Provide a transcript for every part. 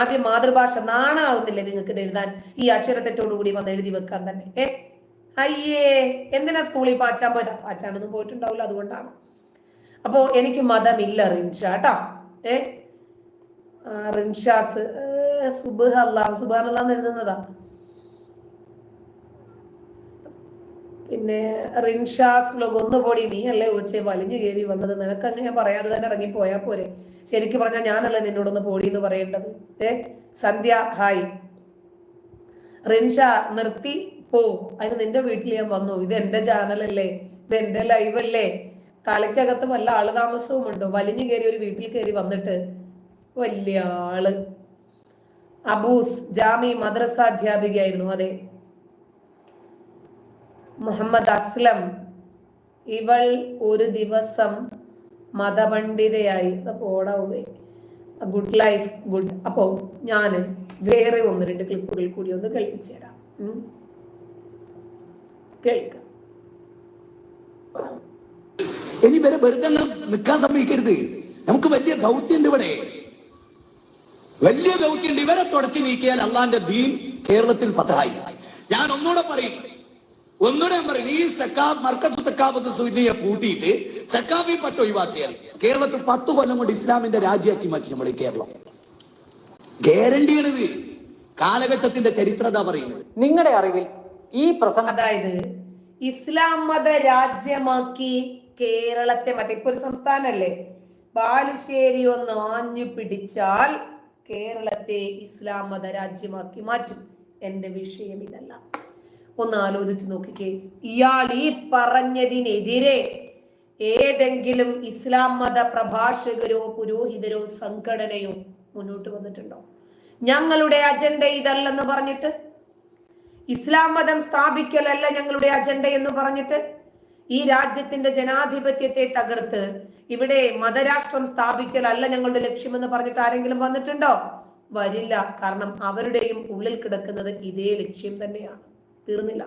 ആദ്യം മാതൃഭാഷ നാണാവുന്നില്ലേ നിങ്ങൾക്ക് ഇത് എഴുതാൻ? ഈ അക്ഷരത്തെറ്റോടു കൂടി വന്ന് എഴുതി വെക്കാൻ തന്നെ. ഏ? അയ്യേ എന്തിനാ സ്കൂളിൽ പാച്ചാൻ പോയതാ? പാച്ചാനൊന്നും പോയിട്ടുണ്ടാവില്ല അതുകൊണ്ടാണ്. അപ്പോ എനിക്ക് മതമില്ല റിൻഷ കേട്ടോ. ഏ? റിൻഷാസ് സുബ് അല്ലാ സുബാൻ അല്ലാന്ന് എഴുതുന്നതാ. പിന്നെ റിൻഷാസ് വ്ലോഗ് ഒന്ന് പോടി നീ അല്ലേ ഉച്ച വലിഞ്ഞു കയറി വന്നത്. നിനക്ക് അങ്ങനെ പറയാതെ തന്നെ ഇറങ്ങി പോയാ പോരെ. ശരിക്കും പറഞ്ഞാൽ ഞാനല്ലേ നിന്നോടൊന്ന് പോടി എന്ന് പറയേണ്ടത്. ഏ? സന്ധ്യ ഹായ് റിൻഷ നിർത്തി പോ. അതിന് നിന്റെ വീട്ടിൽ ഞാൻ വന്നു. ഇത് എന്റെ ചാനലല്ലേ ഇത് എന്റെ ലൈവ് അല്ലേ? തലയ്ക്കകത്ത് വല്ല ആൾ താമസവും ഉണ്ടോ വലിഞ്ഞു കയറി ഒരു വീട്ടിൽ കയറി വന്നിട്ട്. വലിയ ആൾ. അബൂസ് ജാമി മദ്രസ അധ്യാപികയായിരുന്നു. അതെ. മുഹമ്മദ് അസ്ലം ഇവൾ ഒരു ദിവസം മതപണ്ഡിതയായി. പോടാവുകയെ ഗുഡ് ലൈഫ് ഗുഡ് അപ്പോ ഞാൻ വേറെ ഒന്ന് രണ്ട് ക്ലിപ്പുകൾ കൂടി ഒന്ന് കേൾപ്പിച്ചു തരാം. കേൾക്കാം. ഇനി വരെ വെറുതെ നിൽക്കാൻ സമ്മതിക്കരുത്. നമുക്ക് വലിയ ദൗത്യമുണ്ട് ഇവിടെ. വലിയ ദൗത്യമുണ്ട്. ഇവരെ തുടച്ചു നീക്കിയാൽ അള്ളാന്റെ ദീൻ കേരളത്തിൽ പത്തായി ഞാൻ ഒന്നുകൂടെ പറയും. ഒന്നുകൂടെ ഞാൻ പറയും ഈ സക്കാബ് മർക്കസ് സക്കാബത്ത് സൂചനയെ കൂട്ടിയിട്ട് സക്കാബി പട്ട് ഒഴിവാക്കിയാൽ കേരളത്തിൽ പത്ത് കൊല്ലം കൊണ്ട് ഇസ്ലാമിന്റെ രാജ്യമാക്കി മാറ്റി നമ്മുടെ കേരളം കേരളം. ഗ്യാരണ്ടിയാണിത്. കാലഘട്ടത്തിന്റെ ചരിത്രത പറയുന്നത്. നിങ്ങളുടെ അറിവിൽ ഈ പ്രസംഗം അതായത് ഇസ്ലാം മത രാജ്യമാക്കി കേരളത്തെ മറ്റേ. ഇപ്പൊ ഒരു സംസ്ഥാനല്ലേ? ബാലുശ്ശേരി ഒന്ന് ആഞ്ഞു പിടിച്ചാൽ കേരളത്തെ ഇസ്ലാം മത രാജ്യമാക്കി മാറ്റും. എന്റെ വിഷയം ഇതല്ല. ഒന്ന് ആലോചിച്ച് നോക്കിക്കേ. ഇയാൾ ഈ പറഞ്ഞതിനെതിരെ ഏതെങ്കിലും ഇസ്ലാം മത പ്രഭാഷകരോ പുരോഹിതരോ സംഘടനയോ മുന്നോട്ട് വന്നിട്ടുണ്ടോ? ഞങ്ങളുടെ അജണ്ട ഇതല്ലെന്ന് പറഞ്ഞിട്ട്? ഇസ്ലാം മതം സ്ഥാപിക്കലല്ല ഞങ്ങളുടെ അജണ്ട എന്ന് പറഞ്ഞിട്ട്? ഈ രാജ്യത്തിന്റെ ജനാധിപത്യത്തെ തകർത്ത് ഇവിടെ മതരാഷ്ട്രം സ്ഥാപിക്കലല്ല ഞങ്ങളുടെ ലക്ഷ്യമെന്ന് പറഞ്ഞിട്ട് ആരെങ്കിലും വന്നിട്ടുണ്ടോ? വരില്ല. കാരണം അവരുടെയും ഉള്ളിൽ കിടക്കുന്നത് ഇതേ ലക്ഷ്യം തന്നെയാണ്. തീർന്നില്ല.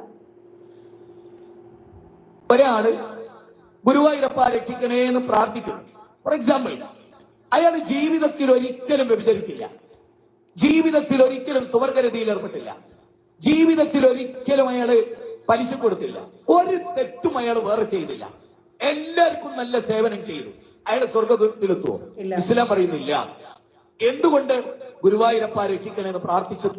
ഒരാൾ ഗുരുവായൂരപ്പ രക്ഷിക്കണേ എന്ന് പ്രാർത്ഥിക്കുന്നു. ഫോർ എക്സാമ്പിൾ അയാൾ ജീവിതത്തിൽ ഒരിക്കലും വ്യഭിചരിച്ചില്ല. ജീവിതത്തിൽ ഒരിക്കലും സുവർഗരതിയിൽ ഏർപ്പെട്ടില്ല. ജീവിതത്തിൽ ഒരിക്കലും അയാൾ പലിശ കൊടുത്തില്ല. ഒരു തെറ്റും അയാൾ വേറെ ചെയ്തില്ല. എല്ലാവർക്കും നല്ല സേവനം ചെയ്തു. അയാൾ സ്വർഗത്തിലെത്തുവോ. ഇസ്ലാം പറയുന്നില്ല. എന്തുകൊണ്ട് ഗുരുവായൂരപ്പ രക്ഷിക്കണേ എന്ന് പ്രാർത്ഥിച്ചു?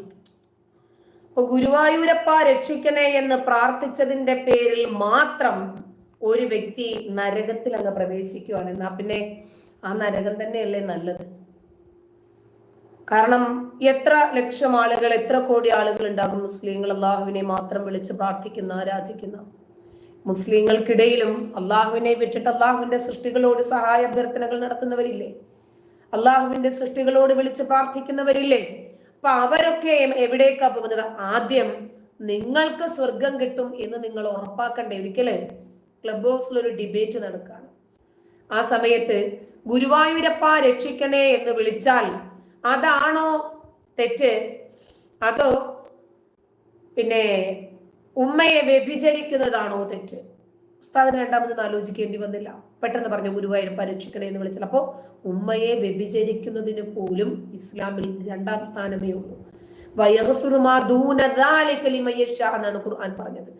അപ്പൊ ഗുരുവായൂരപ്പ രക്ഷിക്കണേ എന്ന് പ്രാർത്ഥിച്ചതിന്റെ പേരിൽ മാത്രം ഒരു വ്യക്തി നരകത്തിൽ അങ്ങ് പ്രവേശിക്കുവാണ്. എന്നാ പിന്നെ ആ നരകം തന്നെയല്ലേ നല്ലത്? കാരണം എത്ര ലക്ഷം ആളുകൾ എത്ര കോടി ആളുകൾ ഉണ്ടാകും മുസ്ലിങ്ങൾ അള്ളാഹുവിനെ മാത്രം വിളിച്ച് പ്രാർത്ഥിക്കുന്ന ആരാധിക്കുന്ന? മുസ്ലിങ്ങൾക്കിടയിലും അള്ളാഹുവിനെ വിട്ടിട്ട് അള്ളാഹുവിന്റെ സൃഷ്ടികളോട് സഹായ അഭ്യർത്ഥനകൾ നടത്തുന്നവരില്ലേ? അള്ളാഹുവിന്റെ സൃഷ്ടികളോട് വിളിച്ച് പ്രാർത്ഥിക്കുന്നവരില്ലേ? അപ്പൊ അവരൊക്കെ എവിടേക്കാ പോകുന്നത്? ആദ്യം നിങ്ങൾക്ക് സ്വർഗം കിട്ടും എന്ന് നിങ്ങൾ ഉറപ്പാക്കണ്ടേ? ഒരിക്കൽ ക്ലബ് ഹൗസിൽ ഒരു ഡിബേറ്റ് നടക്കുകയാണ് ആ സമയത്ത് ഗുരുവായൂരപ്പ രക്ഷിക്കണേ എന്ന് വിളിച്ചാൽ അതാണോ തെറ്റ്? അതോ പിന്നെ ഉമ്മയെ വ്യഭിചരിക്കുന്നതാണോ തെറ്റ്? ഉസ്താദിന് രണ്ടാമത് ആലോചിക്കേണ്ടി വന്നില്ല. പെട്ടെന്ന് പറഞ്ഞു ഗുരുവായൂരപ്പ രക്ഷിക്കണേ എന്ന് വിളിച്ചാൽ അപ്പോൾ ഉമ്മയെ വ്യഭിചരിക്കുന്നതിന് പോലും ഇസ്ലാമിൽ രണ്ടാം സ്ഥാനമേ ഉള്ളൂ. എന്നാണ് ഖുർആൻ പറഞ്ഞത്.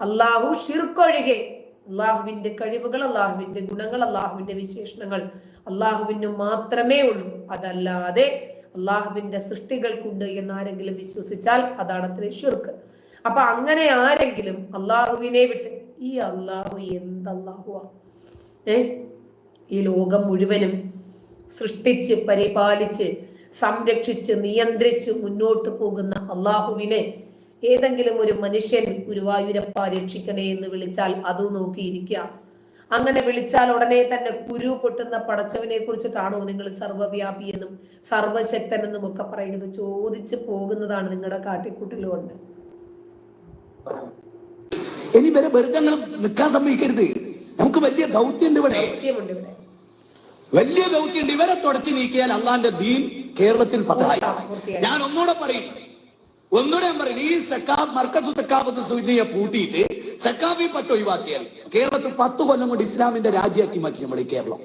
അള്ളാഹു ഷിർക്കൊഴികെ അള്ളാഹുവിന്റെ കഴിവുകൾ അള്ളാഹുവിന്റെ ഗുണങ്ങൾ അള്ളാഹുവിന്റെ വിശേഷണങ്ങൾ അള്ളാഹുവിന് മാത്രമേ ഉള്ളൂ. അതല്ലാതെ അള്ളാഹുവിന്റെ സൃഷ്ടികൾക്കുണ്ട് എന്ന് ആരെങ്കിലും വിശ്വസിച്ചാൽ അതാണ് അത്ര ഷിർക്ക് അപ്പൊ അങ്ങനെ ആരെങ്കിലും അള്ളാഹുവിനെ വിട്ട് ഈ അള്ളാഹു എന്തല്ലാഹുവാ? ഏ? ഈ ലോകം മുഴുവനും സൃഷ്ടിച്ച് പരിപാലിച്ച് സംരക്ഷിച്ച് നിയന്ത്രിച്ച് മുന്നോട്ട് പോകുന്ന അള്ളാഹുവിനെ ഏതെങ്കിലും ഒരു മനുഷ്യൻ ഗുരുവായൂരപ്പ രക്ഷിക്കണേ എന്ന് വിളിച്ചാൽ അത് നോക്കിയിരിക്കുക അങ്ങനെ വിളിച്ചാൽ ഉടനെ തന്നെ കുരു പൊട്ടുന്ന പടച്ചവനെ കുറിച്ചിട്ടാണോ നിങ്ങൾ സർവവ്യാപി എന്നും സർവശക്തൻ എന്നും ഒക്കെ പറയുന്നത് ചോദിച്ചു പോകുന്നതാണ് നിങ്ങളുടെ കാട്ടിക്കൂട്ടിലുകൊണ്ട് ഇനി വരെ വെറുതെ നിൽക്കാൻ സമ്മതിക്കരുത്. നമുക്ക് വലിയ ദൗത്യമുണ്ട് ഇവിടെ. വലിയ ദൗത്യമുണ്ട് ഇവരെ തുടച്ചു നീക്കിയാൽ അള്ളാന്റെ ദീൻ കേരളത്തിൽ പതായി ഞാൻ ഒന്നുകൂടെ പറയും. ഒന്നുകൂടെ ഞാൻ പറയും. ഈ സക്കാബ് മർക്കസു സക്കാബത്ത് സൂചനയെ പൂട്ടിയിട്ട് സക്കാബി പട്ട് ഒഴിവാക്കിയാൽ കേരളത്തിൽ പത്ത് കൊല്ലം കൊണ്ട് ഇസ്ലാമിന്റെ രാജ്യമാക്കി മാറ്റി നമ്മുടെ കേരളം.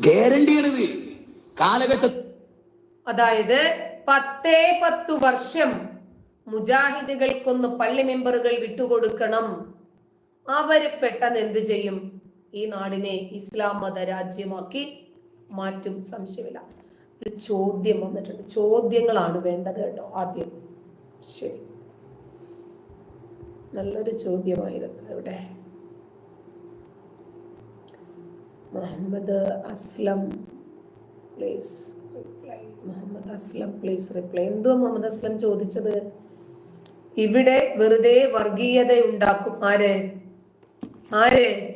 ഗ്യാരണ്ടിയാണിത്. കാലഘട്ട അതായത് പത്തേ പത്തു വർഷം മുജാഹിദുകൾക്കൊന്ന് പള്ളി മെമ്പറുകൾ വിട്ടുകൊടുക്കണം. അവർ പെട്ടെന്ന് എന്ത് ചെയ്യും? ഈ നാടിനെ ഇസ്ലാം മത രാജ്യമാക്കി മാറ്റും. സംശയമില്ല. ഒരു ചോദ്യം വന്നിട്ടുണ്ട്. ചോദ്യങ്ങളാണ് വേണ്ടത് കേട്ടോ ആദ്യം. ശരി. നല്ലൊരു ചോദ്യമായിരുന്നു ഇവിടെ Muhammad Aslam please reply Muhammad Aslam please reply എന്തോ മുഹമ്മദ് അസ്ലം ചോദിച്ചത്? ഇവിടെ വെറുതെ വർഗീയത ഉണ്ടാക്കും ആര്? ആര്?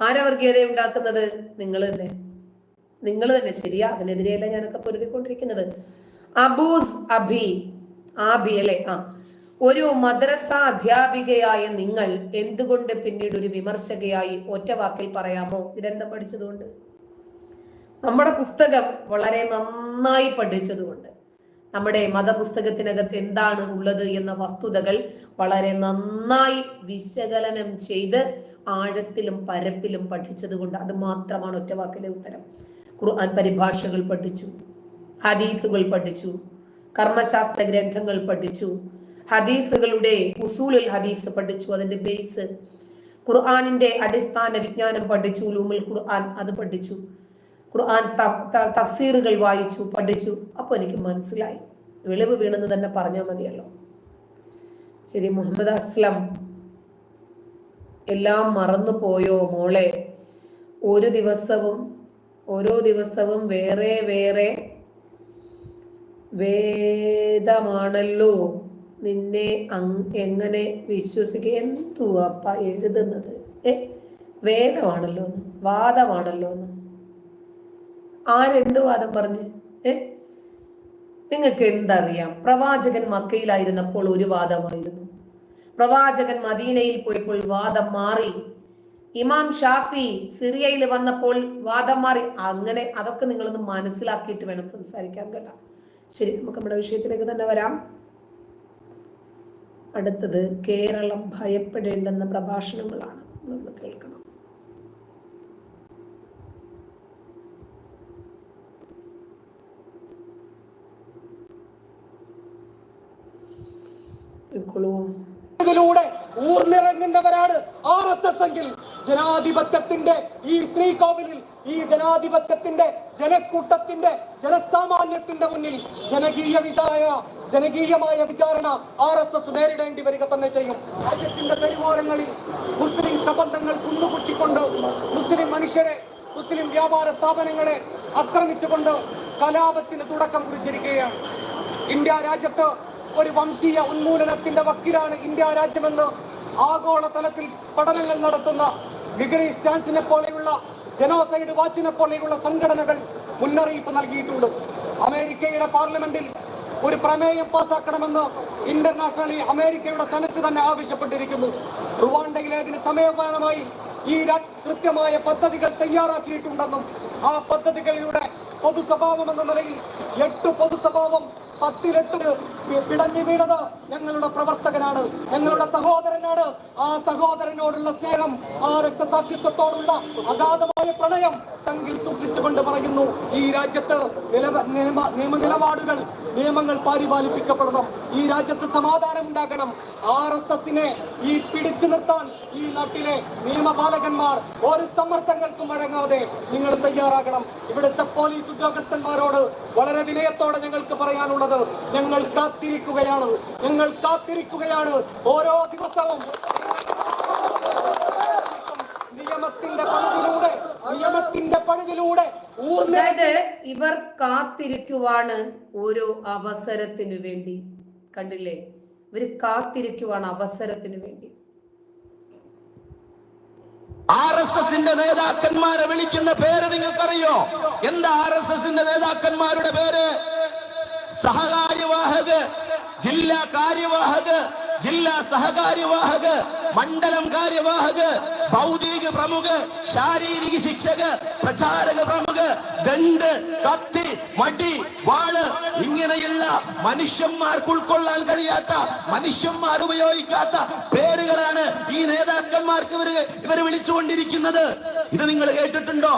ആരാ വർഗീയത ഉണ്ടാക്കുന്നത് നിങ്ങൾ തന്നെ. നിങ്ങൾ തന്നെ. ശരിയാ. അതിനെതിരെയല്ല ഞാനൊക്കെ പൊരുതിക്കൊണ്ടിരിക്കുന്നത്. അബൂസ് അബി. ആബി അല്ലെ? ആ. ഒരു മദ്രസ അധ്യാപികയായ നിങ്ങൾ എന്തുകൊണ്ട് പിന്നീട് ഒരു വിമർശകയായി ഒറ്റ വാക്കിൽ പറയാമോ? ഗ്രന്ഥം പഠിച്ചതുകൊണ്ട്. നമ്മുടെ പുസ്തകം വളരെ നന്നായി പഠിച്ചതുകൊണ്ട്. നമ്മുടെ മതപുസ്തകത്തിനകത്ത് എന്താണ് ഉള്ളത് എന്ന വസ്തുതകൾ വളരെ നന്നായി വിശകലനം ചെയ്ത് ആഴത്തിലും പരപ്പിലും പഠിച്ചതുകൊണ്ട് അത് മാത്രമാണ് ഒറ്റവാക്കിലെ ഉത്തരം. ഖുർആൻ പരിഭാഷകൾ പഠിച്ചു ഹദീസുകൾ പഠിച്ചു കർമ്മശാസ്ത്ര ഗ്രന്ഥങ്ങൾ പഠിച്ചു ഹദീസുകളുടെ ഉസൂലുൽ ഹദീസ് പഠിച്ചു അതിന്റെ ബേസ് ഖുർആാനിന്റെ അടിസ്ഥാന വിജ്ഞാനം പഠിച്ചു ലൂമിൽ ഖുർആൻ അത് പഠിച്ചു. ഖുർആൻ തഫ്സീറുകൾ വായിച്ചു പഠിച്ചു. അപ്പോൾ എനിക്ക് മനസ്സിലായി. വിളിവ് വീണെന്ന് തന്നെ പറഞ്ഞാൽ മതിയല്ലോ. ശരി മുഹമ്മദ് അസ്ലം. എല്ലാം മറന്നു പോയോ മോളെ? ഒരു ദിവസവും ഓരോ ദിവസവും വേറെ വേറെ വേദമാണല്ലോ. നിന്നെ എങ്ങനെ വിശ്വസിക്കുക എന്തുവാപ്പ എഴുതുന്നത്? ഏ വേദമാണല്ലോ എന്ന് വാദമാണല്ലോ എന്ന്. ആരെന്ത് വാദം പറഞ്ഞു ഏ? നിങ്ങൾക്ക് എന്തറിയാം? പ്രവാചകൻ മക്കയിലായിരുന്നപ്പോൾ ഒരു വാദമായിരുന്നു. പ്രവാചകൻ മദീനയിൽ പോയപ്പോൾ വാദം മാറി. ഇമാം ഷാഫി സിറിയയിൽ വന്നപ്പോൾ വാദം മാറി. അങ്ങനെ അതൊക്കെ നിങ്ങളൊന്ന് മനസ്സിലാക്കിയിട്ട് വേണം സംസാരിക്കാൻ കേട്ടോ. ശരി നമുക്ക് നമ്മുടെ വിഷയത്തിലേക്ക് തന്നെ വരാം. അടുത്തത് കേരളം ഭയപ്പെടേണ്ടെന്ന പ്രഭാഷണങ്ങളാണ്. നമ്മൾ കേൾക്കണം കേൾക്കോളൂ ഇതിലൂടെ ഊർന്നിറങ്ങുന്നവരാണ് ആർ എസ് എസ് എങ്കിൽ ജനാധിപത്യത്തിന്റെ ഈ ശ്രീകോവിലിൽ ഈ ജനാധിപത്യത്തിന്റെ ജനക്കൂട്ടത്തിന്റെ ജനസാമാന്യത്തിന്റെ മുന്നിൽ ജനകീയ വിചാരണ ജനകീയമായ വിചാരണ ആർ എസ് എസ് നേരിടേണ്ടി വരിക തന്നെ ചെയ്യും. രാജ്യത്തിന്റെ തെരുവോരങ്ങളിൽ മുസ്ലിം പ്രബന്ധങ്ങൾ കുന്നുകുട്ടിക്കൊണ്ട് മുസ്ലിം മനുഷ്യരെ മുസ്ലിം വ്യാപാര സ്ഥാപനങ്ങളെ ആക്രമിച്ചുകൊണ്ട് കലാപത്തിന് തുടക്കം കുറിച്ചിരിക്കുകയാണ്. ഇന്ത്യ രാജ്യത്ത് ഒരു വംശീയ ഉന്മൂലനത്തിന്റെ വക്കിലാണ് ഇന്ത്യ രാജ്യമെന്ന് ആഗോള തലത്തിൽ പഠനങ്ങൾ നടത്തുന്ന വിഗറി സ്റ്റാൻസിനെ പോലെയുള്ള ജനോസൈഡ് വാച്ചിനെ പോലെയുള്ള സംഘടനകൾ മുന്നറിയിപ്പ് നൽകിയിട്ടുണ്ട്. അമേരിക്കയുടെ പാർലമെന്റിൽ ഒരു പ്രമേയം പാസാക്കണമെന്ന് ഇന്റർനാഷണലി അമേരിക്കയുടെ സെനറ്റ് തന്നെ ആവശ്യപ്പെട്ടിരിക്കുന്നു. റുവാണ്ടയിലെ അതിന് സമയപാനമായി ഈ കൃത്യമായ പദ്ധതികൾ തയ്യാറാക്കിയിട്ടുണ്ടെന്നും ആ പദ്ധതികളുടെ പൊതുസ്വഭാവം എന്ന നിലയിൽ എട്ട് പൊതുസ്വഭാവം പത്തിലെട്ട് പി- പിടഞ്ഞു വീണത് ഞങ്ങളുടെ പ്രവർത്തകനാണ് ഞങ്ങളുടെ സഹോദരനാണ്. ആ സഹോദരനോടുള്ള സ്നേഹം ആ രക്തസാക്ഷിത്വത്തോടുള്ള അഗാധമായ പ്രണയം ചങ്കിൽ സൂക്ഷിച്ചുകൊണ്ട് പറയുന്നു ഈ രാജ്യത്ത് നിയമ നിലപാടുകൾ നിയമങ്ങൾ പരിപാലിപ്പിക്കപ്പെടണം. ഈ രാജ്യത്ത് സമാധാനം ഉണ്ടാക്കണം ആർ എസ് എസിനെ ഈ പിടിച്ചു നിർത്താൻ ഈ നാട്ടിലെ നിയമപാലകന്മാർ ഒരു സമ്മർദ്ദങ്ങൾക്കും വഴങ്ങാതെ നിങ്ങൾ തയ്യാറാകണം. ഇവിടുത്തെ പോലീസ് ഉദ്യോഗസ്ഥന്മാരോട് വളരെ വിനയത്തോടെ ഞങ്ങൾക്ക് പറയാനുള്ളത് ഞങ്ങൾ കാത്തിരിക്കുകയാണ്. ഞങ്ങൾ കാത്തിരിക്കുകയാണ്. ഓരോ ദിവസവും നിയമത്തിന്റെ പണിതിലൂടെ നിയമത്തിന്റെ അതായത് ഇവർ കാത്തിരിക്കുവാണ് ഓരോ അവസരത്തിനു വേണ്ടി. കണ്ടില്ലേ? ഇവർ കാത്തിരിക്കുവാണ് അവസരത്തിനു വേണ്ടി. ആർ എസ് എസിന്റെ നേതാക്കന്മാരെ വിളിക്കുന്ന പേര് നിങ്ങൾക്കറിയോ? എന്താ ആർ എസ് എസിന്റെ നേതാക്കന്മാരുടെ പേര്? സഹകാര്യവാഹക് ജില്ലാ കാര്യവാഹക് ജില്ലാ സഹകാര്യവാഹക് മണ്ഡലം കാര്യവാഹക് ഭൗതിക പ്രമുഖ് ശാരീരിക ശിക്ഷക് പ്രചാരക പ്രമുഖ് ദണ്ട് കത്തി മടി വാൾ ഇങ്ങനെയുള്ള മനുഷ്യന്മാർക്ക് ഉൾക്കൊള്ളാൻ കഴിയാത്ത മനുഷ്യന്മാർ ഉപയോഗിക്കാത്ത പേരുകളാണ് ഈ നേതാക്കന്മാർക്ക് ഇവർ ഇവർ വിളിച്ചുകൊണ്ടിരിക്കുന്നത്. ഇത് നിങ്ങൾ കേട്ടിട്ടുണ്ടോ?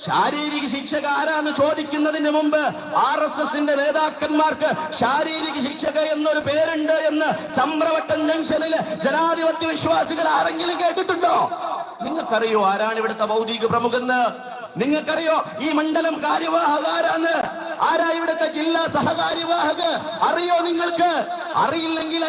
ശാരീരിക ശിക്ഷക ആരാന്ന് ചോദിക്കുന്നതിന് മുമ്പ് ആർ എസ് എസിന്റെ നേതാക്കന്മാർക്ക് ശാരീരിക ശിക്ഷക എന്നൊരു പേരുണ്ട് എന്ന് ചമ്രവട്ടം ജംഗ്ഷനിൽ ജനാധിപത്യ വിശ്വാസികൾ ആരെങ്കിലും കേട്ടിട്ടുണ്ടോ? നിങ്ങൾക്കറിയോ ആരാണ് ഇവിടുത്തെ ഭൗതിക പ്രമുഖെന്ന്? നിങ്ങൾക്കറിയോ ഈ മണ്ഡലം കാര്യവാഹക ആരാന്ന് ആരാ ഇവിടുത്തെ ജില്ലാ സഹകാര്യവാഹക് അറിയോ നിങ്ങൾക്ക്? അറിയില്ലെങ്കിൽ